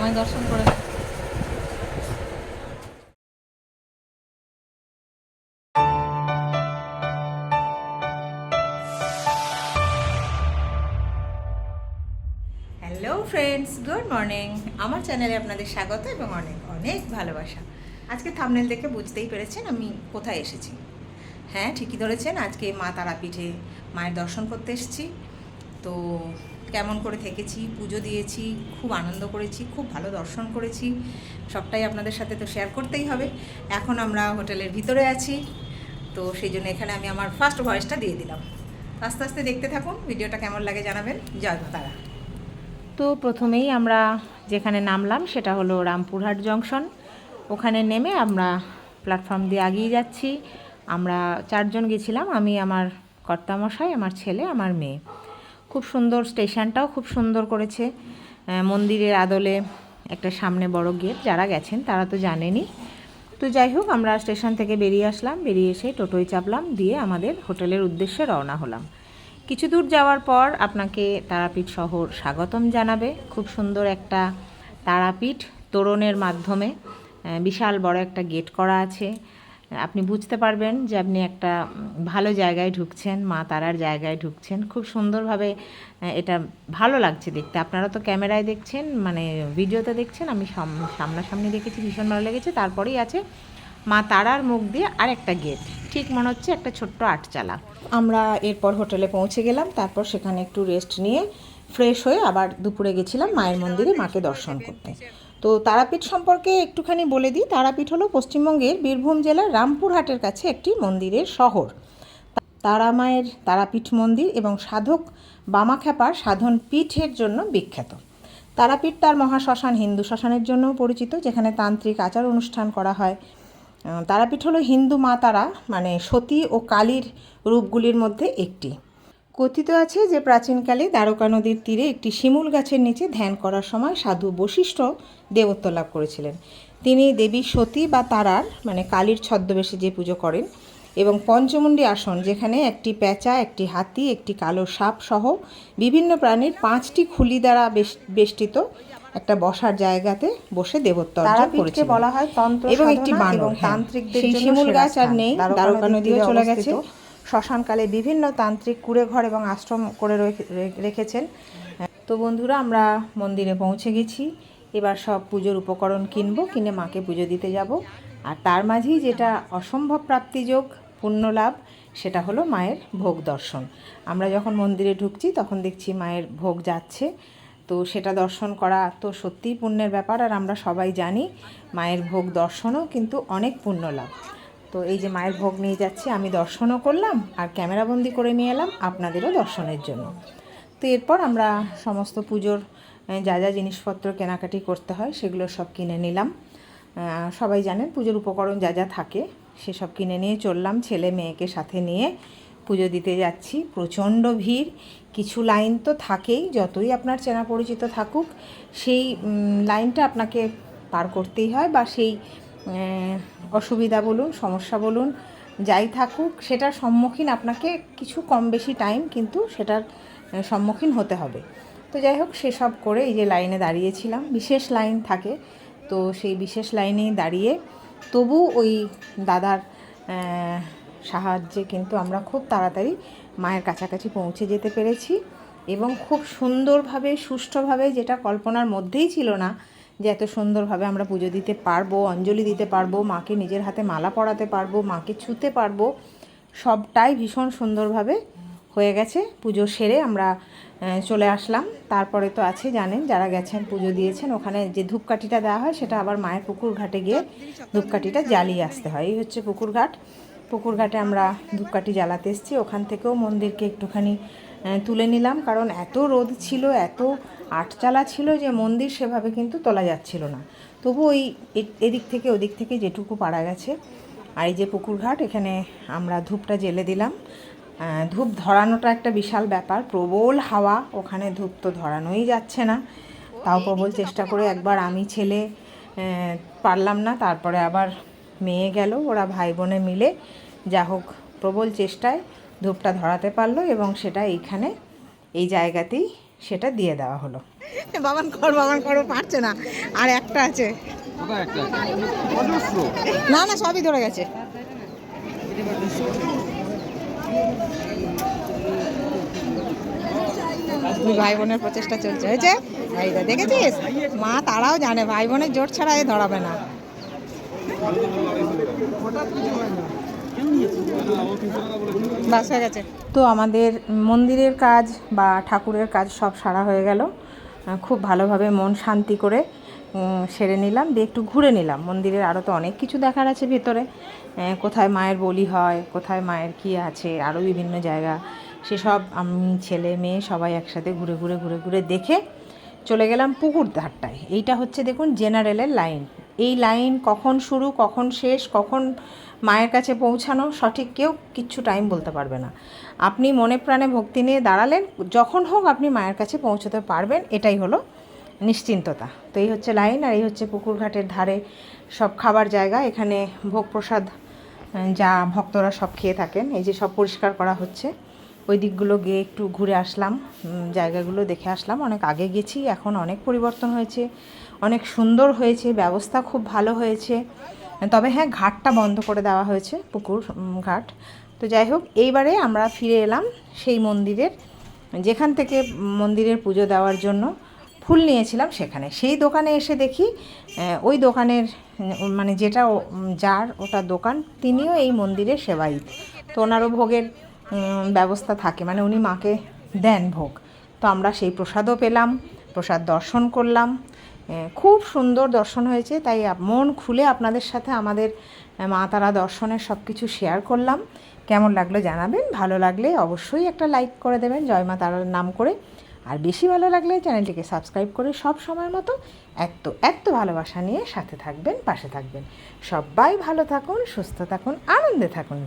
আমায় দর্শন করে। হ্যালো ফ্রেন্ডস গুড মর্নিং আমার চ্যানেলে আপনাদের স্বাগত এবং অনেক অনেক ভালোবাসা। আজকে থামনেল দেখে বুঝতেই পেরেছেন আমি কোথায় এসেছি। হ্যাঁ ঠিকই ধরেছেন, আজকে মা তারাপীঠে মায়ের দর্শন করতে এসেছি। তো কেমন করে থেকেছি, পুজো দিয়েছি, খুব আনন্দ করেছি, খুব ভালো দর্শন করেছি, সবটাই আপনাদের সাথে তো শেয়ার করতেই হবে। এখন আমরা হোটেলের ভিতরে আছি, তো সেই জন্য এখানে আমি আমার ফার্স্ট ভয়েসটা দিয়ে দিলাম। আস্তে আস্তে দেখতে থাকুন, ভিডিওটা কেমন লাগে জানাবেন। জয় মা তারা তো প্রথমেই আমরা যেখানে নামলাম সেটা হলো রামপুরহাট জংশন। ওখানে নেমে আমরা প্ল্যাটফর্ম দিয়ে এগিয়ে যাচ্ছি। আমরা চারজন গেছিলাম, আমি, আমার কর্তামশাই, আমার ছেলে, আমার মেয়ে। খুব সুন্দর স্টেশনটাও খুব সুন্দর করেছে। মন্দিরের আদলে একটা সামনে বড় গেট, যারা গেছেন তারা তো জানেনি তো যাই হোক, আমরা স্টেশন থেকে বেরিয়ে আসলাম, বেরিয়ে এসে টোটোয় চাপলাম, দিয়ে আমাদের হোটেলের উদ্দেশ্যে রওনা হলাম। কিছু দূর যাওয়ার পর আপনাকে তারাপীঠ শহর স্বাগতম জানাবে। খুব সুন্দর একটা তারাপীঠ, তোরণের মাধ্যমে বিশাল বড় একটা গেট করা আছে। আপনি বুঝতে পারবেন যে আপনি একটা ভালো জায়গায় ঢুকছেন, মা তারার জায়গায় ঢুকছেন। খুব সুন্দরভাবে এটা ভালো লাগছে দেখতে। আপনারা তো ক্যামেরায় দেখছেন মানে ভিডিওতে দেখছেন, আমি সাম- সামনাসামনি দেখেছি, ভীষণ ভালো লেগেছে। তারপরেই আছে মা তারার মুখ দিয়ে আরেকটা গেট। ঠিক মনে হচ্ছে একটা ছোট্ট আটচালা। আমরা এরপর হোটেলে পৌঁছে গেলাম, তারপর সেখানে একটু রেস্ট নিয়ে ফ্রেশ হয়ে আবার দুপুরে গেছিলাম মায়ের মন্দিরে মাকে দর্শন করতে। তো তারাপীঠ সম্পর্কে একটুখানি বলে দিই। তারাপীঠ হলো পশ্চিমবঙ্গের বীরভূম জেলার রামপুরহাটের কাছে একটি মন্দিরের শহর। তারা মায়ের তারাপীঠ মন্দির এবং সাধক বামাখ্যাপার সাধন পীঠের জন্য বিখ্যাত। তারাপীঠ তার মহাশ্মশান হিন্দু শ্মশানের জন্যও পরিচিত, যেখানে তান্ত্রিক আচার অনুষ্ঠান করা হয়। তারাপীঠ হলো হিন্দু মা তারা মানে সতী ও কালীর রূপগুলির মধ্যে একটি। কথিত আছে যে প্রাচীনকালে দ্বারকা নদীর তীরে একটি শিমুল গাছের নিচে ধ্যান করার সময় সাধু বশিষ্ঠ দেবত্ব লাভ করেছিলেন। তিনি দেবী সতী বা তারার মানে কালীর ছদ্মবেশে যে পুজো করেন এবং পঞ্চমুণ্ডী আসন যেখানে একটি পেঁচা একটি হাতি একটি কালো সাপ সহ বিভিন্ন প্রাণীর পাঁচটি খুলি দ্বারা বেষ্টিত একটা বসার জায়গাতে বসে দেবত্ব বলা হয় তন্ত্র এবং একটি বানর এবং তান্ত্রিকদের সেই শিমুল গাছ আর নেই দ্বারকা নদীও চলে গেছে। শ্মশানকালে বিভিন্ন তান্ত্রিক কুড়ে ঘর এবং আশ্রম করে রেখেছেন। তো বন্ধুরা, আমরা মন্দিরে পৌঁছে গেছি। এবার সব পুজোর উপকরণ কিনবো, কিনে মাকে পুজো দিতে যাব। আর তার মাঝেই যেটা অসম্ভব প্রাপ্তিযোগ পুণ্য লাভ সেটা হলো মায়ের ভোগ দর্শন। আমরা যখন মন্দিরে ঢুকছি, তখন দেখছি মায়ের ভোগ যাচ্ছে। তো সেটা দর্শন করা তো সত্যিই পুণ্যের ব্যাপার, আর আমরা সবাই জানি মায়ের ভোগ দর্শনও কিন্তু অনেক পুণ্য লাভ তো এই যে মায়ের ভোগ নিয়ে যাচ্ছি, আমি দর্শনও করলাম আর ক্যামেরাবন্দি করে নিয়ে এলাম আপনাদেরও দর্শনের জন্য। তো এরপর আমরা সমস্ত পুজোর যা যা জিনিসপত্র কেনাকাটি করতে হয় সেগুলো সব কিনে নিলাম। সবাই জানেন পুজোর উপকরণ যা যা থাকে সেসব কিনে নিয়ে চললাম। ছেলে মেয়েকে সাথে নিয়ে পুজো দিতে যাচ্ছি। প্রচণ্ড ভিড়, কিছু লাইন তো থাকেই, যতই আপনার চেনা পরিচিত থাকুক, সেই লাইনটা আপনাকে পার করতেই হয় বা সেই অসুবিধা বলুন, সমস্যা বলুন, যাই থাকুক, সেটার সম্মুখীন আপনাকে কিছু কম বেশি টাইম কিন্তু সেটার সম্মুখীন হতে হবে। তো যাই হোক, সেসব করে এই যে লাইনে দাঁড়িয়েছিলাম, বিশেষ লাইন থাকে, তো সেই বিশেষ লাইনেই দাঁড়িয়ে তবু ওই দাদার সাহায্যে কিন্তু আমরা খুব তাড়াতাড়ি মায়ের কাছাকাছি পৌঁছে যেতে পেরেছি এবং খুব সুন্দরভাবে, সুষ্ঠুভাবে যেটা কল্পনার মধ্যেই ছিল না যে এত সুন্দরভাবে আমরা পুজো দিতে পারব, অঞ্জলি দিতে পারব, মাকে নিজের হাতে মালা পরাতে পারব, মাকে ছুতে পারব, সবটাই ভীষণ সুন্দরভাবে হয়ে গেছে। পুজো সেরে আমরা চলে আসলাম। তারপরে তো আছে জানেন, যারা গেছেন পুজো দিয়েছেন, ওখানে যে ধূপকাঠিটা দেওয়া হয়, সেটা আবার মায়ের পুকুর ঘাটে গিয়ে ধূপকাঠিটা জ্বালিয়ে আসতে হয়। এই হচ্ছে পুকুর ঘাট। পুকুর ঘাটে আমরা ধূপকাঠি জ্বালাতে এসেছি। ওখান থেকেও মন্দিরকে একটুখানি তুলে নিলাম। কারণ এত রোদ ছিল, এত আটচালা ছিল যে মন্দির সেভাবে কিন্তু তোলা যাচ্ছিল না। তবু ওই এদিক থেকে ওদিক থেকে যেটুকু পারা গেছে, আর এই যে পুকুরঘাট, এখানে আমরা ধূপটা জেলে দিলাম। ধূপ ধরানোটা একটা বিশাল ব্যাপার, প্রবল হাওয়া, ওখানে ধূপ তো ধরানোই যাচ্ছে না। তাও প্রবল চেষ্টা করে একবার আমি ছেলে পারলাম না, তারপরে আবার মেয়ে গেল, ওরা ভাই বোনে মিলে। যা হোক, প্রবল চেষ্টায়। ধূপটা ধরাতে পারল এবং সেটা এইখানে, এই জায়গাতেই সেটা দিয়ে দেওয়া হলো। বাবান কর, বাবান করো পারছে না। আর একটা আছে। না না, সবই ধরে গেছে। ভাই বোনের প্রচেষ্টা চলছে। হয়েছে এইটা দেখেছিস? মা তারাও জানে ভাই বোনের জোর ছাড়া এ ধরাবে না। তো আমাদের মন্দিরের কাজ বা ঠাকুরের কাজ সব সারা হয়ে গেল। খুব ভালোভাবে মন শান্তি করে সেরে নিলাম। দিয়ে একটু ঘুরে নিলাম। মন্দিরের আরও তো অনেক কিছু দেখার আছে ভেতরে। কোথায় মায়ের বলি হয়, কোথায় মায়ের কী আছে আরও বিভিন্ন জায়গা। সেসব আমি, ছেলে, মেয়ে সবাই একসাথে ঘুরে ঘুরে ঘুরে ঘুরে দেখে চলে গেলাম পুকুর ধারটায়। এইটা হচ্ছে দেখুন জেনারেলের লাইন এই লাইন কখন শুরু, কখন শেষ, কখন মায়ের কাছে পৌঁছানো সঠিক কেউ কিচ্ছু টাইম বলতে পারবে না। আপনি মনে প্রাণে ভক্তি নিয়ে দাঁড়ালেন, যখন হোক আপনি মায়ের কাছে পৌঁছতে পারবেন, এটাই হলো নিশ্চিন্ততা। তো এই হচ্ছে লাইন আর এই হচ্ছে পুকুর ঘাটের ধারে সব খাবার জায়গা, এখানে ভোগ প্রসাদ যা ভক্তরা সব খেয়ে থাকেন, এই যে সব পরিষ্কার করা হচ্ছে। ওই দিকগুলো গিয়ে একটু ঘুরে আসলাম জায়গাগুলো দেখে আসলাম। অনেক আগে গেছি, এখন অনেক পরিবর্তন হয়েছে, অনেক সুন্দর হয়েছে, ব্যবস্থা খুব ভালো হয়েছে। তবে হ্যাঁ ঘাটটা বন্ধ করে দেওয়া হয়েছে, পুকুর ঘাট। তো যাই হোক, এইবারে আমরা ফিরে এলাম সেই মন্দিরের, যেখান থেকে মন্দিরের পুজো দেওয়ার জন্য ফুল নিয়েছিলাম সেখানে। সেই দোকানে এসে দেখি ওই দোকানের মানে যেটা যার ওটা দোকান, তিনিও এই মন্দিরের সেবায়িত। তো ওনারও ভোগের ব্যবস্থা থাকে মানে উনি মাকে দেন ভোগ। তো আমরা সেই প্রসাদও পেলাম, প্রসাদ দর্শন করলাম খুব সুন্দর দর্শন হয়েছে, তাই মন খুলে আপনাদের সাথে আমাদের মা তারা দর্শনের সব কিছু শেয়ার করলাম। কেমন লাগল জানাবেন, ভালো লাগলে অবশ্যই একটা লাইক করে দেবেন, জয় মা তারার নাম করে। আর বেশি ভালো লাগলে চ্যানেলটিকে সাবস্ক্রাইব করে সব সময় মতো এত এত ভালোবাসা নিয়ে সাথে থাকবেন, পাশে থাকবেন। সবাই ভালো থাকুন, সুস্থ থাকুন, আনন্দে থাকুন।